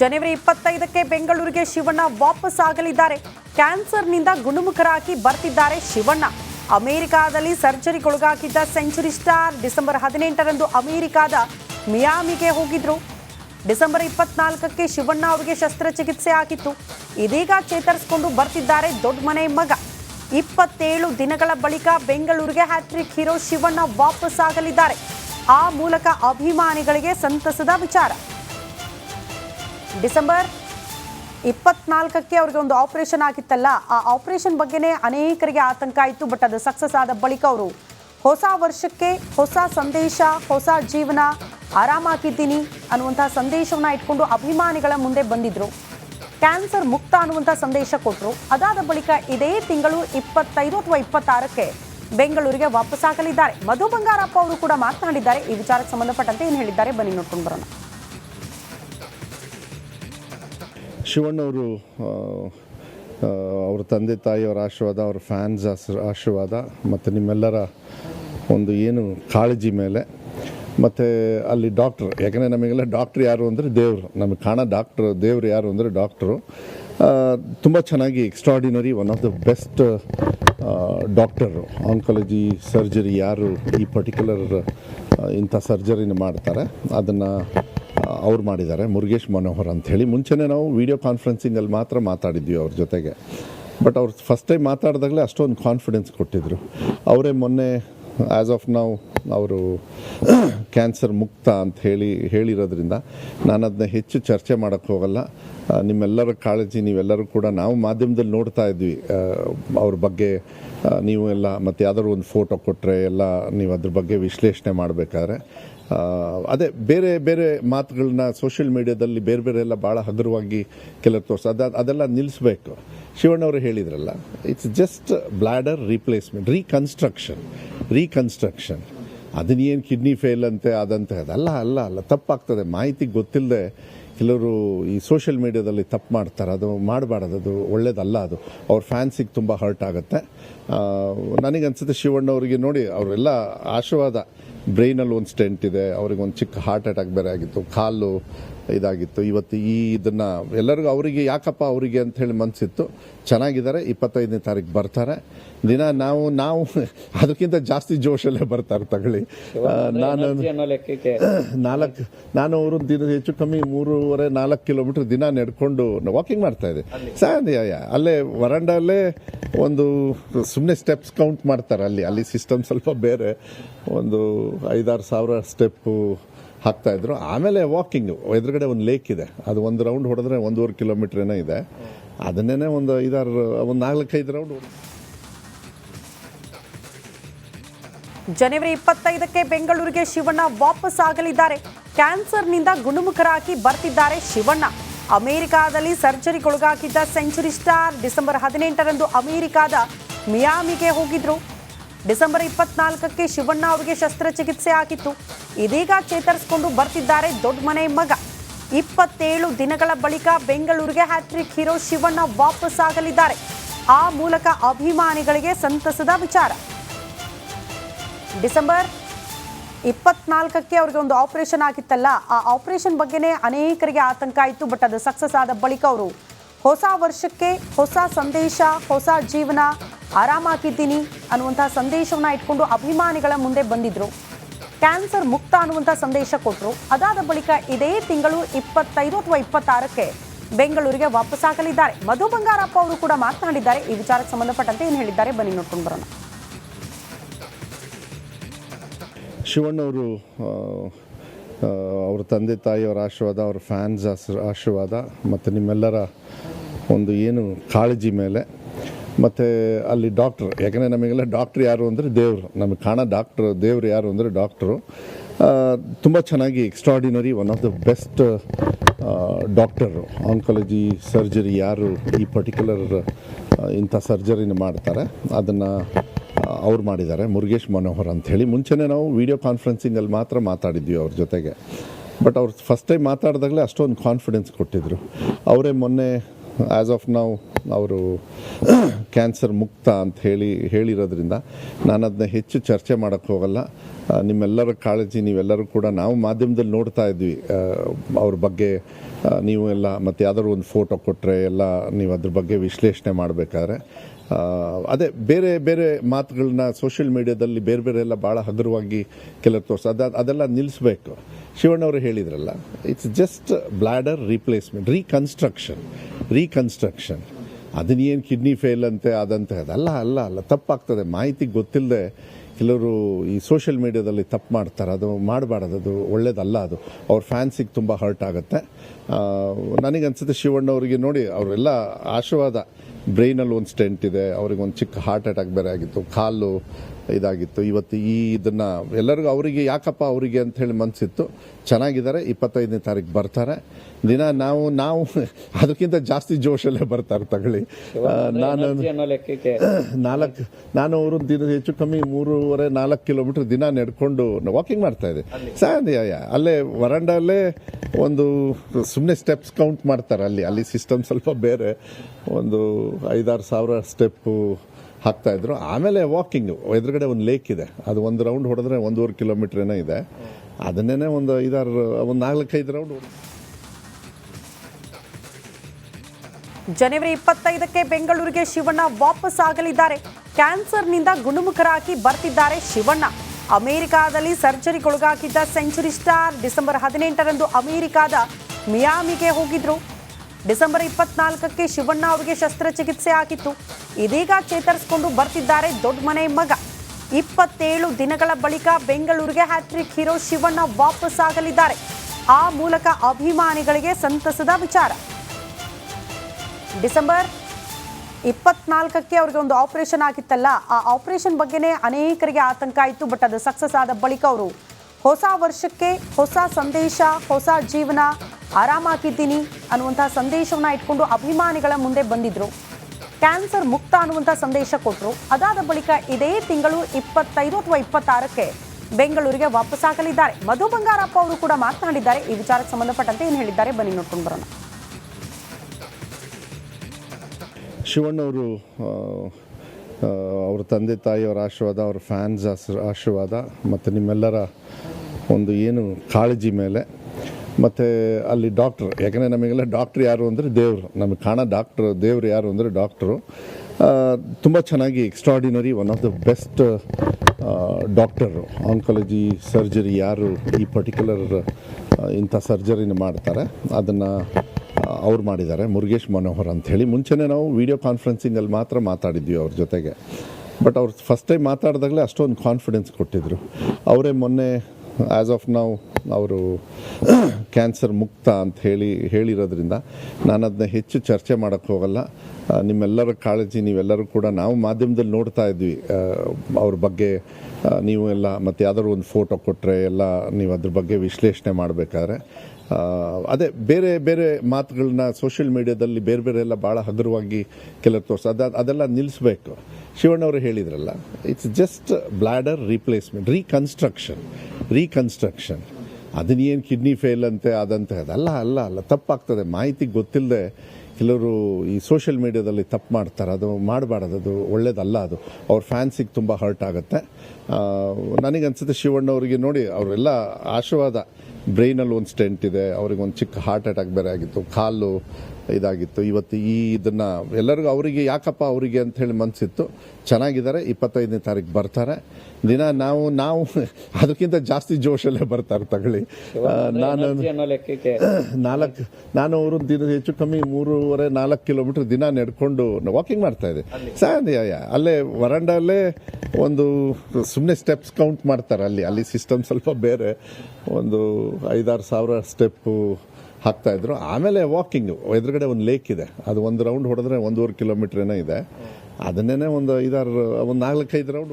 ಜನವರಿ ಇಪ್ಪತ್ತೈದಕ್ಕೆ ಬೆಂಗಳೂರಿಗೆ ಶಿವಣ್ಣ ವಾಪಸ್ ಆಗಲಿದ್ದಾರೆ. ಕ್ಯಾನ್ಸರ್ನಿಂದ ಗುಣಮುಖರಾಗಿ ಬರ್ತಿದ್ದಾರೆ ಶಿವಣ್ಣ. ಅಮೆರಿಕಾದಲ್ಲಿ ಸರ್ಜರಿಗೊಳಗಾಗಿದ್ದ ಸೆಂಚುರಿ ಸ್ಟಾರ್ ಡಿಸೆಂಬರ್ ಹದಿನೆಂಟರಂದು ಅಮೆರಿಕಾದ ಮಿಯಾಮಿಗೆ ಹೋಗಿದ್ರು. ಡಿಸೆಂಬರ್ ಇಪ್ಪತ್ನಾಲ್ಕಕ್ಕೆ ಶಿವಣ್ಣ ಅವರಿಗೆ ಶಸ್ತ್ರಚಿಕಿತ್ಸೆ ಆಗಿತ್ತು. ಇದೀಗ ಚೇತರಿಸಿಕೊಂಡು ಬರ್ತಿದ್ದಾರೆ ದೊಡ್ಡ ಮನೆ ಮಗ. ಇಪ್ಪತ್ತೇಳು ದಿನಗಳ ಬಳಿಕ ಬೆಂಗಳೂರಿಗೆ ಹ್ಯಾಟ್ರಿಕ್ ಹೀರೋ ಶಿವಣ್ಣ ವಾಪಸ್ ಆಗಲಿದ್ದಾರೆ. ಆ ಮೂಲಕ ಅಭಿಮಾನಿಗಳಿಗೆ ಸಂತಸದ ವಿಚಾರ. ಡಿಸೆಂಬರ್ ಇಪ್ಪತ್ನಾಲ್ಕಕ್ಕೆ ಅವ್ರಿಗೆ ಒಂದು ಆಪರೇಷನ್ ಆಗಿತ್ತಲ್ಲ, ಆ ಆಪರೇಷನ್ ಬಗ್ಗೆನೇ ಅನೇಕರಿಗೆ ಆತಂಕ ಇತ್ತು ಬಟ್ ಅದು ಸಕ್ಸಸ್ ಆದ ಬಳಿಕ ಅವರು ಹೊಸ ವರ್ಷಕ್ಕೆ ಹೊಸ ಸಂದೇಶ, ಹೊಸ ಜೀವನ ಆರಾಮಾಗಿದ್ದೀನಿ ಅನ್ನುವಂಥ ಸಂದೇಶವನ್ನ ಇಟ್ಕೊಂಡು ಅಭಿಮಾನಿಗಳ ಮುಂದೆ ಬಂದಿದ್ರು. ಕ್ಯಾನ್ಸರ್ ಮುಕ್ತ ಅನ್ನುವಂಥ ಸಂದೇಶ ಕೊಟ್ಟರು ಅದಾದ ಬಳಿಕ ಇದೇ ತಿಂಗಳು ಇಪ್ಪತ್ತೈದು ಅಥವಾ ಇಪ್ಪತ್ತಾರಕ್ಕೆ ಬೆಂಗಳೂರಿಗೆ ವಾಪಸ್ಸಾಗಲಿದ್ದಾರೆ. ಮಧು ಬಂಗಾರಪ್ಪ ಅವರು ಕೂಡ ಮಾತನಾಡಿದ್ದಾರೆ. ಈ ವಿಚಾರಕ್ಕೆ ಸಂಬಂಧಪಟ್ಟಂತೆ ಏನು ಹೇಳಿದ್ದಾರೆ, ಬನ್ನಿ ನೋಡ್ಕೊಂಡು ಬರೋಣ. ಶಿವಣ್ಣವರು ಅವ್ರ ತಂದೆ ತಾಯಿಯವರ ಆಶೀರ್ವಾದ, ಅವ್ರ ಫ್ಯಾನ್ಸ್ ಆಶೀರ್ವಾದ, ಮತ್ತು ನಿಮ್ಮೆಲ್ಲರ ಒಂದು ಏನು ಕಾಳಜಿ ಮೇಲೆ. ಮತ್ತು ಅಲ್ಲಿ ಡಾಕ್ಟ್ರ್ ಯಾಕಂದರೆ ನಮಗೆಲ್ಲ ಡಾಕ್ಟ್ರ್ ಯಾರು ಅಂದರೆ ದೇವರು. ನಮಗೆ ಕಾಣೋ ಡಾಕ್ಟ್ರ್ ದೇವರು ಯಾರು ಅಂದರೆ ಡಾಕ್ಟ್ರು ತುಂಬ ಚೆನ್ನಾಗಿ extraordinary one of the best doctor oncology surgery ಯಾರು ಈ ಪರ್ಟಿಕ್ಯುಲರ್ ಇಂಥ ಸರ್ಜರಿನ ಮಾಡ್ತಾರೆ. ಅದನ್ನು ಅವ್ರು ಮಾಡಿದ್ದಾರೆ, ಮುರುಗೇಶ್ ಮನೋಹರ್ ಅಂಥೇಳಿ. ಮುಂಚೆನೇ ನಾವು ವಿಡಿಯೋ ಕಾನ್ಫರೆನ್ಸಿಂಗಲ್ಲಿ ಮಾತ್ರ ಮಾತಾಡಿದ್ವಿ ಅವ್ರ ಜೊತೆಗೆ. ಬಟ್ ಅವ್ರು ಫಸ್ಟ್ ಟೈಮ್ ಮಾತಾಡಿದಾಗಲೇ ಅಷ್ಟೊಂದು ಕಾನ್ಫಿಡೆನ್ಸ್ ಕೊಟ್ಟಿದ್ದರು ಅವರೇ ಮೊನ್ನೆ ಆ್ಯಸ್ ಆಫ್ ನಾವು ಅವರು ಕ್ಯಾನ್ಸರ್ ಮುಕ್ತ ಅಂತ ಹೇಳಿ, ಹೇಳಿರೋದ್ರಿಂದ ನಾನು ಅದನ್ನ ಹೆಚ್ಚು ಚರ್ಚೆ ಮಾಡೋಕ್ಕೆ ಹೋಗಲ್ಲ. ನಿಮ್ಮೆಲ್ಲರ ಕಾಳಜಿ ನೀವೆಲ್ಲರೂ ಕೂಡ ನಾವು ಮಾಧ್ಯಮದಲ್ಲಿ ನೋಡ್ತಾ ಇದ್ವಿ. ಅವ್ರ ಬಗ್ಗೆ ನೀವು ಎಲ್ಲ, ಮತ್ತು ಯಾವ್ದಾದ್ರು ಒಂದು ಫೋಟೋ ಕೊಟ್ಟರೆ ಎಲ್ಲ ನೀವು ಅದ್ರ ಬಗ್ಗೆ ವಿಶ್ಲೇಷಣೆ ಮಾಡಬೇಕಾದ್ರೆ. ಅದೇ ಬೇರೆ ಬೇರೆ ಮಾತುಗಳನ್ನ ಸೋಷಿಯಲ್ ಮೀಡಿಯಾದಲ್ಲಿ ಬೇರೆ ಬೇರೆ ಎಲ್ಲ ಭಾಳ ಹಗುರವಾಗಿ ಕೆಲ ತೋರಿಸ ಅದ ಅದೆಲ್ಲ ನಿಲ್ಲಿಸಬೇಕು ಶಿವಣ್ಣವರು ಹೇಳಿದ್ರಲ್ಲ it's just bladder replacement reconstruction reconstruction ಅದನ್ನೇನು ಕಿಡ್ನಿ ಫೇಲ್ ಅಂತೆ, ಅದಂತೆ, ಅದಲ್ಲ ಅಲ್ಲ ಅಲ್ಲ, ತಪ್ಪಾಗ್ತದೆ. ಮಾಹಿತಿ ಗೊತ್ತಿಲ್ಲದೆ ಕೆಲವರು ಈ ಸೋಷಿಯಲ್ ಮೀಡಿಯಾದಲ್ಲಿ ತಪ್ಪು ಮಾಡ್ತಾರೆ. ಅದು ಮಾಡಬಾರ್ದು, ಅದು ಒಳ್ಳೇದಲ್ಲ ಅದು. ಅವ್ರ ಫ್ಯಾನ್ಸಿಗೆ ತುಂಬ ಹರ್ಟ್ ಆಗುತ್ತೆ. ನನಗನ್ಸುತ್ತೆ ಶಿವಣ್ಣವರಿಗೆ ನೋಡಿ ಅವರೆಲ್ಲ ಆಶೀರ್ವಾದ ಬ್ರೈನಲ್ಲಿ ಒಂದು ಸ್ಟೆಂಟ್ ಇದೆ ಅವ್ರಿಗೆ ಒಂದು ಚಿಕ್ಕ ಹಾರ್ಟ್ ಅಟ್ಯಾಕ್ ಬೇರೆ ಆಗಿತ್ತು ಕಾಲು ಇದಾಗಿತ್ತು. ಇವತ್ತು ಈ ಇದನ್ನ ಎಲ್ಲರಿಗೂ ಅವರಿಗೆ ಯಾಕಪ್ಪ ಅವರಿಗೆ ಅಂತ ಹೇಳಿ ಮನಸ್ಸಿತ್ತು ಚೆನ್ನಾಗಿದ್ದಾರೆ ಇಪ್ಪತ್ತೈದನೇ ತಾರೀಕು ಬರ್ತಾರೆ. ದಿನ ನಾವು ನಾವು ಅದಕ್ಕಿಂತ ಜಾಸ್ತಿ ಜೋಶಲ್ಲೇ ಬರ್ತಾರೆ ತಗೊಳ್ಳಿ. ನಾನು ನಾಲ್ಕು ನಾನು ಅವರು ದಿನ ಹೆಚ್ಚು ಕಮ್ಮಿ ಮೂರುವರೆ ನಾಲ್ಕು ಕಿಲೋಮೀಟರ್ ದಿನ ನಡ್ಕೊಂಡು ವಾಕಿಂಗ್ ಮಾಡ್ತಾ ಇದ್ದೆ. ಅಲ್ಲೇ ವರಂಡಲ್ಲೇ ಒಂದು ಸುಮ್ಮನೆ ಸ್ಟೆಪ್ಸ್ ಕೌಂಟ್ ಮಾಡ್ತಾರೆ ಅಲ್ಲಿ. ಅಲ್ಲಿ ಸಿಸ್ಟಮ್ ಸ್ವಲ್ಪ ಬೇರೆ. ಒಂದು ಐದಾರು ಸಾವಿರ ಸ್ಟೆಪ್ಪು ಹಾಕ್ತಾಯಿದ್ರು ಆಮೇಲೆ ವಾಕಿಂಗ್ ಎದುರುಗಡೆ ಒಂದು ಲೇಕ್ ಇದೆ. ಅದು ಒಂದು ರೌಂಡ್ ಹೊಡೆದ್ರೆ ಒಂದೂವರೆ ಕಿಲೋಮೀಟರ್ ಏನೋ ಇದೆ. ಅದನ್ನೇ ಒಂದು ಐದಾರು, ಒಂದು ನಾಲ್ಕೈದು ರೌಂಡ್ ಜನವರಿ ಇಪ್ಪತ್ತೈದಕ್ಕೆ ಬೆಂಗಳೂರಿಗೆ ಶಿವಣ್ಣ ವಾಪಸ್ ಆಗಲಿದ್ದಾರೆ. ಕ್ಯಾನ್ಸರ್ನಿಂದ ಗುಣಮುಖರಾಗಿ ಬರ್ತಿದ್ದಾರೆ ಶಿವಣ್ಣ. ಅಮೆರಿಕಾದಲ್ಲಿ ಸರ್ಜರಿಗೊಳಗಾಗಿದ್ದ ಸೆಂಚುರಿ ಸ್ಟಾರ್ ಡಿಸೆಂಬರ್ ಹದಿನೆಂಟರಂದು ಅಮೆರಿಕಾದ ಮಿಯಾಮಿಗೆ ಹೋಗಿದ್ರು. ಡಿಸೆಂಬರ್ ಇಪ್ಪತ್ನಾಲ್ಕಕ್ಕೆ ಶಿವಣ್ಣ ಅವರಿಗೆ ಶಸ್ತ್ರಚಿಕಿತ್ಸೆ ಆಗಿತ್ತು. ಇದೀಗ ಚೇತರಿಸಿಕೊಂಡು ಬರ್ತಿದ್ದಾರೆ ದೊಡ್ಡ ಮನೆ ಮಗ. ಇಪ್ಪತ್ತೇಳು ದಿನಗಳ ಬಳಿಕ ಬೆಂಗಳೂರಿಗೆ ಹ್ಯಾಟ್ರಿಕ್ ಹೀರೋ ಶಿವಣ್ಣ ವಾಪಸ್ ಆಗಲಿದ್ದಾರೆ. ಆ ಮೂಲಕ ಅಭಿಮಾನಿಗಳಿಗೆ ಸಂತಸದ ವಿಚಾರ. ಡಿಸೆಂಬರ್ ಇಪ್ಪತ್ನಾಲ್ಕಕ್ಕೆ ಅವ್ರಿಗೆ ಒಂದು ಆಪರೇಷನ್ ಆಗಿತ್ತಲ್ಲ, ಆ ಆಪರೇಷನ್ ಬಗ್ಗೆನೇ ಅನೇಕರಿಗೆ ಆತಂಕ ಇತ್ತು ಬಟ್ ಅದು ಸಕ್ಸಸ್ ಆದ ಬಳಿಕ ಅವರು ಹೊಸ ವರ್ಷಕ್ಕೆ ಹೊಸ ಸಂದೇಶ, ಹೊಸ ಜೀವನ ಆರಾಮಾಗಿದ್ದೀನಿ ಅನ್ನುವಂಥ ಸಂದೇಶವನ್ನ ಇಟ್ಕೊಂಡು ಅಭಿಮಾನಿಗಳ ಮುಂದೆ ಬಂದಿದ್ರು. ಕ್ಯಾನ್ಸರ್ ಮುಕ್ತ ಅನ್ನುವಂಥ ಸಂದೇಶ ಕೊಟ್ಟರು ಅದಾದ ಬಳಿಕ ಇದೇ ತಿಂಗಳು ಇಪ್ಪತ್ತೈದು ಅಥವಾ ಇಪ್ಪತ್ತಾರಕ್ಕೆ ಬೆಂಗಳೂರಿಗೆ ವಾಪಸ್ಸಾಗಲಿದ್ದಾರೆ. ಮಧು ಬಂಗಾರಪ್ಪ ಅವರು ಕೂಡ ಮಾತನಾಡಿದ್ದಾರೆ. ಈ ವಿಚಾರಕ್ಕೆ ಸಂಬಂಧಪಟ್ಟಂತೆ ಏನು ಹೇಳಿದ್ದಾರೆ? ಬನ್ನಿ, ನೋಡ್ಕೊಂಡು ಬರೋಣ. ಶಿವಣ್ಣವರು ಅವ್ರ ತಂದೆ ತಾಯಿಯವರ ಆಶೀರ್ವಾದ, ಅವ್ರ ಫ್ಯಾನ್ಸ್ ಆಶೀರ್ವಾದ, ಮತ್ತು ನಿಮ್ಮೆಲ್ಲರ ಒಂದು ಏನು ಕಾಳಜಿ ಮೇಲೆ ಮತ್ತು ಅಲ್ಲಿ ಡಾಕ್ಟ್ರು ಯಾಕಂದರೆ ನಮಗೆಲ್ಲ ಡಾಕ್ಟ್ರ್ ಯಾರು ಅಂದರೆ ದೇವರು. ನಮಗೆ ಕಾಣೋ ಡಾಕ್ಟ್ರು ದೇವರು ಯಾರು ಅಂದರೆ ಡಾಕ್ಟ್ರು ತುಂಬ ಚೆನ್ನಾಗಿ extraordinary one of the best doctor oncology surgery ಯಾರು ಈ ಪರ್ಟಿಕ್ಯುಲರ್ ಇಂಥ ಸರ್ಜರಿನ ಮಾಡ್ತಾರೆ. ಅದನ್ನು ಅವ್ರು ಮಾಡಿದ್ದಾರೆ, ಮುರುಗೇಶ್ ಮನೋಹರ್ ಅಂಥೇಳಿ ಮುಂಚೆನೇ ನಾವು ವಿಡಿಯೋ ಕಾನ್ಫರೆನ್ಸಿಂಗಲ್ಲಿ ಮಾತ್ರ ಮಾತಾಡಿದ್ವಿ ಅವ್ರ ಜೊತೆಗೆ. ಬಟ್ ಅವ್ರು ಫಸ್ಟ್ ಟೈಮ್ ಮಾತಾಡಿದಾಗಲೇ ಅಷ್ಟೊಂದು ಕಾನ್ಫಿಡೆನ್ಸ್ ಕೊಟ್ಟಿದ್ದರು ಅವರೇ ಮೊನ್ನೆ ಆ್ಯಸ್ ಆಫ್ ನಾವು ಅವರು ಕ್ಯಾನ್ಸರ್ ಮುಕ್ತ ಅಂತ ಹೇಳಿ, ಹೇಳಿರೋದ್ರಿಂದ ನಾನು ಅದನ್ನ ಹೆಚ್ಚು ಚರ್ಚೆ ಮಾಡೋಕ್ಕೆ ಹೋಗಲ್ಲ. ನಿಮ್ಮೆಲ್ಲರ ಕಾಳಜಿ ನೀವೆಲ್ಲರೂ ಕೂಡ ನಾವು ಮಾಧ್ಯಮದಲ್ಲಿ ನೋಡ್ತಾ ಇದ್ವಿ. ಅವ್ರ ಬಗ್ಗೆ ನೀವು ಎಲ್ಲ ಮತ್ತು ಯಾವ್ದಾದ್ರು ಒಂದು ಫೋಟೋ ಕೊಟ್ಟರೆ ಎಲ್ಲ ನೀವು ಅದ್ರ ಬಗ್ಗೆ ವಿಶ್ಲೇಷಣೆ ಮಾಡಬೇಕಾದ್ರೆ ಅದೇ ಬೇರೆ ಬೇರೆ ಮಾತುಗಳನ್ನ ಸೋಷಿಯಲ್ ಮೀಡಿಯಾದಲ್ಲಿ ಬೇರೆ ಬೇರೆ ಎಲ್ಲ ಭಾಳ ಹಗುರವಾಗಿ ಕೆಲವು ತೋರಿಸ, ಅದ, ಅದೆಲ್ಲ ನಿಲ್ಲಿಸಬೇಕು ಶಿವಣ್ಣವರು ಹೇಳಿದ್ರಲ್ಲ it's just bladder replacement reconstruction reconstruction ಅದನ್ನೇನು ಕಿಡ್ನಿ ಫೇಲ್ ಅಂತೆ, ಅದಂತೆ, ಅದಲ್ಲ, ಅಲ್ಲ ಅಲ್ಲ, ತಪ್ಪಾಗ್ತದೆ. ಮಾಹಿತಿ ಗೊತ್ತಿಲ್ಲದೆ ಕೆಲವರು ಈ ಸೋಷಿಯಲ್ ಮೀಡಿಯಾದಲ್ಲಿ ತಪ್ಪು ಮಾಡ್ತಾರೆ. ಅದು ಮಾಡಬಾರ್ದು, ಅದು ಒಳ್ಳೇದಲ್ಲ ಅದು. ಅವ್ರ ಫ್ಯಾನ್ಸಿಗೆ ತುಂಬ ಹರ್ಟ್ ಆಗುತ್ತೆ. ನನಗನ್ಸುತ್ತೆ ಶಿವಣ್ಣವರಿಗೆ ನೋಡಿ, ಅವರೆಲ್ಲ ಆಶೀರ್ವಾದ. ಬ್ರೈನಲ್ಲಿ ಒಂದು ಸ್ಟೆಂಟ್ ಇದೆ ಅವ್ರಿಗೆ ಒಂದು ಚಿಕ್ಕ ಹಾರ್ಟ್ ಅಟ್ಯಾಕ್ ಬೇರೆ ಆಗಿತ್ತು ಕಾಲು ಇದಾಗಿತ್ತು. ಇವತ್ತು ಈ ಇದನ್ನು ಎಲ್ಲರಿಗೂ ಅವರಿಗೆ ಯಾಕಪ್ಪ ಅವರಿಗೆ ಅಂತ ಹೇಳಿ ಮನಸ್ಸಿತ್ತು ಚೆನ್ನಾಗಿದ್ದಾರೆ ಇಪ್ಪತ್ತೈದನೇ ತಾರೀಕು ಬರ್ತಾರೆ. ದಿನ ನಾವು ನಾವು ಅದಕ್ಕಿಂತ ಜಾಸ್ತಿ ಜೋಶಲ್ಲೇ ಬರ್ತಾರೆ ತಗೊಳ್ಳಿ. ನಾನು ನಾಲ್ಕು ನಾನು ಅವರು ದಿನ ಹೆಚ್ಚು ಕಮ್ಮಿ ಮೂರುವರೆ ನಾಲ್ಕು ಕಿಲೋಮೀಟರ್ ದಿನ ನಡ್ಕೊಂಡು ವಾಕಿಂಗ್ ಮಾಡ್ತಾ ಇದ್ದೆ. ಸಾಧ್ಯ ಅಲ್ಲೇ ವರಂಡಲ್ಲೇ ಒಂದು ಸುಮ್ಮನೆ ಸ್ಟೆಪ್ಸ್ ಕೌಂಟ್ ಮಾಡ್ತಾರೆ ಅಲ್ಲಿ. ಅಲ್ಲಿ ಸಿಸ್ಟಮ್ ಸ್ವಲ್ಪ ಬೇರೆ. ಒಂದು ಐದಾರು ಸಾವಿರ ಸ್ಟೆಪ್ಪು ಹಾಕ್ತಾಯಿದ್ರು ಆಮೇಲೆ ವಾಕಿಂಗ್, ಎದುರುಗಡೆ ಒಂದು ಲೇಕ್ ಇದೆ. ಅದು ಒಂದು ರೌಂಡ್ ಹೊಡೆದ್ರೆ ಒಂದೂವರೆ ಕಿಲೋಮೀಟ್ರ್ ಏನೋ ಇದೆ. ಅದನ್ನೇ ಒಂದು ಐದಾರು, ಒಂದು ನಾಲ್ಕೈದು ರೌಂಡ್ ಜನವರಿ ಇಪ್ಪತ್ತೈದಕ್ಕೆ ಬೆಂಗಳೂರಿಗೆ ಶಿವಣ್ಣ ವಾಪಸ್ ಆಗಲಿದ್ದಾರೆ. ಕ್ಯಾನ್ಸರ್ನಿಂದ ಗುಣಮುಖರಾಗಿ ಬರ್ತಿದ್ದಾರೆ ಶಿವಣ್ಣ. ಅಮೆರಿಕಾದಲ್ಲಿ ಸರ್ಜರಿಗೊಳಗಾಗಿದ್ದ ಸೆಂಚುರಿ ಸ್ಟಾರ್ ಡಿಸೆಂಬರ್ ಹದಿನೆಂಟರಂದು ಅಮೆರಿಕಾದ ಮಿಯಾಮಿಗೆ ಹೋಗಿದ್ರು. ಡಿಸೆಂಬರ್ ಇಪ್ಪತ್ನಾಲ್ಕಕ್ಕೆ ಶಿವಣ್ಣ ಅವರಿಗೆ ಶಸ್ತ್ರಚಿಕಿತ್ಸೆ ಆಗಿತ್ತು. ಇದೀಗ ಚೇತರಿಸಿಕೊಂಡು ಬರ್ತಿದ್ದಾರೆ ದೊಡ್ಡ ಮನೆ ಮಗ. ಇಪ್ಪತ್ತೇಳು ದಿನಗಳ ಬಳಿಕ ಬೆಂಗಳೂರಿಗೆ ಹ್ಯಾಟ್ರಿಕ್ ಹೀರೋ ಶಿವಣ್ಣ ವಾಪಸ್ ಆಗಲಿದ್ದಾರೆ. ಆ ಮೂಲಕ ಅಭಿಮಾನಿಗಳಿಗೆ ಸಂತಸದ ವಿಚಾರ. ಡಿಸೆಂಬರ್ ಇಪ್ಪತ್ನಾಲ್ಕಕ್ಕೆ ಅವರಿಗೆ ಒಂದು ಆಪರೇಷನ್ ಆಗಿತ್ತಲ್ಲ, ಆ ಆಪರೇಷನ್ ಬಗ್ಗೆನೇ ಅನೇಕರಿಗೆ ಆತಂಕ ಇತ್ತು ಬಟ್ ಅದು ಸಕ್ಸಸ್ ಆದ ಬಳಿಕ ಅವರು ಹೊಸ ವರ್ಷಕ್ಕೆ ಹೊಸ ಸಂದೇಶ, ಹೊಸ ಜೀವನ ಆರಾಮಾಗಿದ್ದೀನಿ ಅನ್ನುವಂಥ ಸಂದೇಶವನ್ನ ಇಟ್ಕೊಂಡು ಅಭಿಮಾನಿಗಳ ಮುಂದೆ ಬಂದಿದ್ರು. ಕ್ಯಾನ್ಸರ್ ಮುಕ್ತ ಅನ್ನುವಂಥ ಸಂದೇಶ ಕೊಟ್ಟರು ಅದಾದ ಬಳಿಕ ಇದೇ ತಿಂಗಳು ಇಪ್ಪತ್ತೈದು ಅಥವಾ ಇಪ್ಪತ್ತಾರಕ್ಕೆ ಬೆಂಗಳೂರಿಗೆ ವಾಪಸ್ಸಾಗಲಿದ್ದಾರೆ. ಮಧು ಬಂಗಾರಪ್ಪ ಅವರು ಕೂಡ ಮಾತನಾಡಿದ್ದಾರೆ. ಈ ವಿಚಾರಕ್ಕೆ ಸಂಬಂಧಪಟ್ಟಂತೆ ಏನು ಹೇಳಿದ್ದಾರೆ? ಬನ್ನಿ, ನೋಡ್ಕೊಂಡು ಬರೋಣ. ಶಿವಣ್ಣವರು ಅವ್ರ ತಂದೆ ತಾಯಿಯವರ ಆಶೀರ್ವಾದ, ಅವ್ರ ಫ್ಯಾನ್ಸ್ ಆಶೀರ್ವಾದ, ಮತ್ತು ನಿಮ್ಮೆಲ್ಲರ ಒಂದು ಏನು ಕಾಳಜಿ ಮೇಲೆ ಮತ್ತು ಅಲ್ಲಿ ಡಾಕ್ಟ್ರು ಯಾಕಂದರೆ ನಮಗೆಲ್ಲ ಡಾಕ್ಟ್ರ್ ಯಾರು ಅಂದರೆ ದೇವರು. ನಮಗೆ ಕಾಣೋ ಡಾಕ್ಟ್ರು ದೇವರು ಯಾರು ಅಂದರೆ ಡಾಕ್ಟ್ರು ತುಂಬ ಚೆನ್ನಾಗಿ extraordinary one of the best doctor oncology surgery ಯಾರು ಈ ಪರ್ಟಿಕ್ಯುಲರ್ ಇಂಥ ಸರ್ಜರಿನ ಮಾಡ್ತಾರೆ. ಅದನ್ನು ಅವ್ರು ಮಾಡಿದ್ದಾರೆ, ಮುರುಗೇಶ್ ಮನೋಹರ್ ಅಂತ ಹೇಳಿ ಮುಂಚೆನೇ ನಾವು ವಿಡಿಯೋ ಕಾನ್ಫರೆನ್ಸಿಂಗಲ್ಲಿ ಮಾತ್ರ ಮಾತಾಡಿದ್ವಿ ಅವ್ರ ಜೊತೆಗೆ. ಬಟ್ ಅವ್ರು ಫಸ್ಟ್ ಟೈಮ್ ಮಾತಾಡಿದಾಗಲೇ ಅಷ್ಟೊಂದು ಕಾನ್ಫಿಡೆನ್ಸ್ ಕೊಟ್ಟಿದ್ದರು ಅವರೇ ಮೊನ್ನೆ ಆ್ಯಸ್ ಆಫ್ ನಾವು ಅವರು ಕ್ಯಾನ್ಸರ್ ಮುಕ್ತ ಅಂತ ಹೇಳಿ, ಹೇಳಿರೋದ್ರಿಂದ ನಾನು ಅದನ್ನ ಹೆಚ್ಚು ಚರ್ಚೆ ಮಾಡೋಕ್ಕೆ ಹೋಗಲ್ಲ. ನಿಮ್ಮೆಲ್ಲರ ಕಾಳಜಿ ನೀವೆಲ್ಲರೂ ಕೂಡ ನಾವು ಮಾಧ್ಯಮದಲ್ಲಿ ನೋಡ್ತಾ ಇದ್ವಿ. ಅವ್ರ ಬಗ್ಗೆ ನೀವು ಎಲ್ಲ ಮತ್ತು ಯಾವ್ದಾದ್ರು ಒಂದು ಫೋಟೋ ಕೊಟ್ಟರೆ ಎಲ್ಲ ನೀವು ಅದ್ರ ಬಗ್ಗೆ ವಿಶ್ಲೇಷಣೆ ಮಾಡಬೇಕಾದ್ರೆ ಅದೇ ಬೇರೆ ಬೇರೆ ಮಾತುಗಳನ್ನ ಸೋಷಿಯಲ್ ಮೀಡಿಯಾದಲ್ಲಿ ಬೇರೆ ಬೇರೆ ಎಲ್ಲ ಭಾಳ ಹಗುರವಾಗಿ ಕೆಲವು ತೋರಿಸ, ಅದ, ಅದೆಲ್ಲ ನಿಲ್ಲಿಸಬೇಕು ಶಿವಣ್ಣವರು ಹೇಳಿದ್ರಲ್ಲ it's just bladder replacement reconstruction reconstruction ಅದನ್ನೇನು ಕಿಡ್ನಿ ಫೇಲ್ ಅಂತೆ, ಅದಂತೆ, ಅದಲ್ಲ, ಅಲ್ಲ ಅಲ್ಲ, ತಪ್ಪಾಗ್ತದೆ. ಮಾಹಿತಿ ಗೊತ್ತಿಲ್ಲದೆ ಕೆಲವರು ಈ ಸೋಷಿಯಲ್ ಮೀಡಿಯಾದಲ್ಲಿ ತಪ್ಪು ಮಾಡ್ತಾರೆ. ಅದು ಮಾಡಬಾರ್ದು, ಅದು ಒಳ್ಳೇದಲ್ಲ ಅದು. ಅವ್ರ ಫ್ಯಾನ್ಸಿಗೆ ತುಂಬ ಹರ್ಟ್ ಆಗುತ್ತೆ. ನನಗ್ ಅನಿಸುತ್ತೆ ಶಿವಣ್ಣ ಅವರಿಗೆ ನೋಡಿ, ಅವರೆಲ್ಲ ಆಶೀರ್ವಾದ. ಬ್ರೈನಲ್ಲಿ ಒಂದು ಸ್ಟೆಂಟ್ ಇದೆ ಅವ್ರಿಗೆ ಒಂದು ಚಿಕ್ಕ ಹಾರ್ಟ್ ಅಟ್ಯಾಕ್ ಬೇರೆ ಆಗಿತ್ತು. ಕಾಲು ಇದಾಗಿತ್ತು. ಇವತ್ತು ಈ ಇದನ್ನ ಎಲ್ಲರಿಗೂ ಅವರಿಗೆ ಯಾಕಪ್ಪ ಅವರಿಗೆ ಅಂತ ಹೇಳಿ ಮನಸ್ಸಿತ್ತು ಚೆನ್ನಾಗಿದ್ದಾರೆ. ಇಪ್ಪತ್ತೈದನೇ ತಾರೀಕು ಬರ್ತಾರೆ. ದಿನ ನಾವು ನಾವು ಅದಕ್ಕಿಂತ ಜಾಸ್ತಿ ಜೋಶಲ್ಲೇ ಬರ್ತಾರೆ ತಗೊಳ್ಳಿ. ನಾನು ನಾಲ್ಕು ನಾನು ಅವರು ದಿನ ಹೆಚ್ಚು ಕಮ್ಮಿ ಮೂರುವರೆ ನಾಲ್ಕು ಕಿಲೋಮೀಟರ್ ದಿನ ನಡ್ಕೊಂಡು ವಾಕಿಂಗ್ ಮಾಡ್ತಾ ಇದೆ ಸಾಧ್ಯ ಅಲ್ಲೇ ವರಂಡಲ್ಲೇ ಒಂದು ಸುಮ್ಮನೆ ಸ್ಟೆಪ್ಸ್ ಕೌಂಟ್ ಮಾಡ್ತಾರೆ ಅಲ್ಲಿ. ಅಲ್ಲಿ ಸಿಸ್ಟಮ್ ಸ್ವಲ್ಪ ಬೇರೆ. ಒಂದು ಐದಾರು ಸಾವಿರ ಸ್ಟೆಪ್ಪು ಹಾಕ್ತಾ ಇದ್ರು. ಆಮೇಲೆ ವಾಕಿಂಗ್ ಎದುರುಗಡೆ ಒಂದು ಲೇಕ್ ಇದೆ. ಅದು ಒಂದು ರೌಂಡ್ ಹೊಡೆದ್ರೆ ಒಂದೂವರೆ ಕಿಲೋಮೀಟರ್ ಏನೋ ಇದೆ. ಅದನ್ನೇ ಒಂದು ಐದಾರು, ಒಂದು ನಾಲ್ಕೈದು ರೌಂಡ್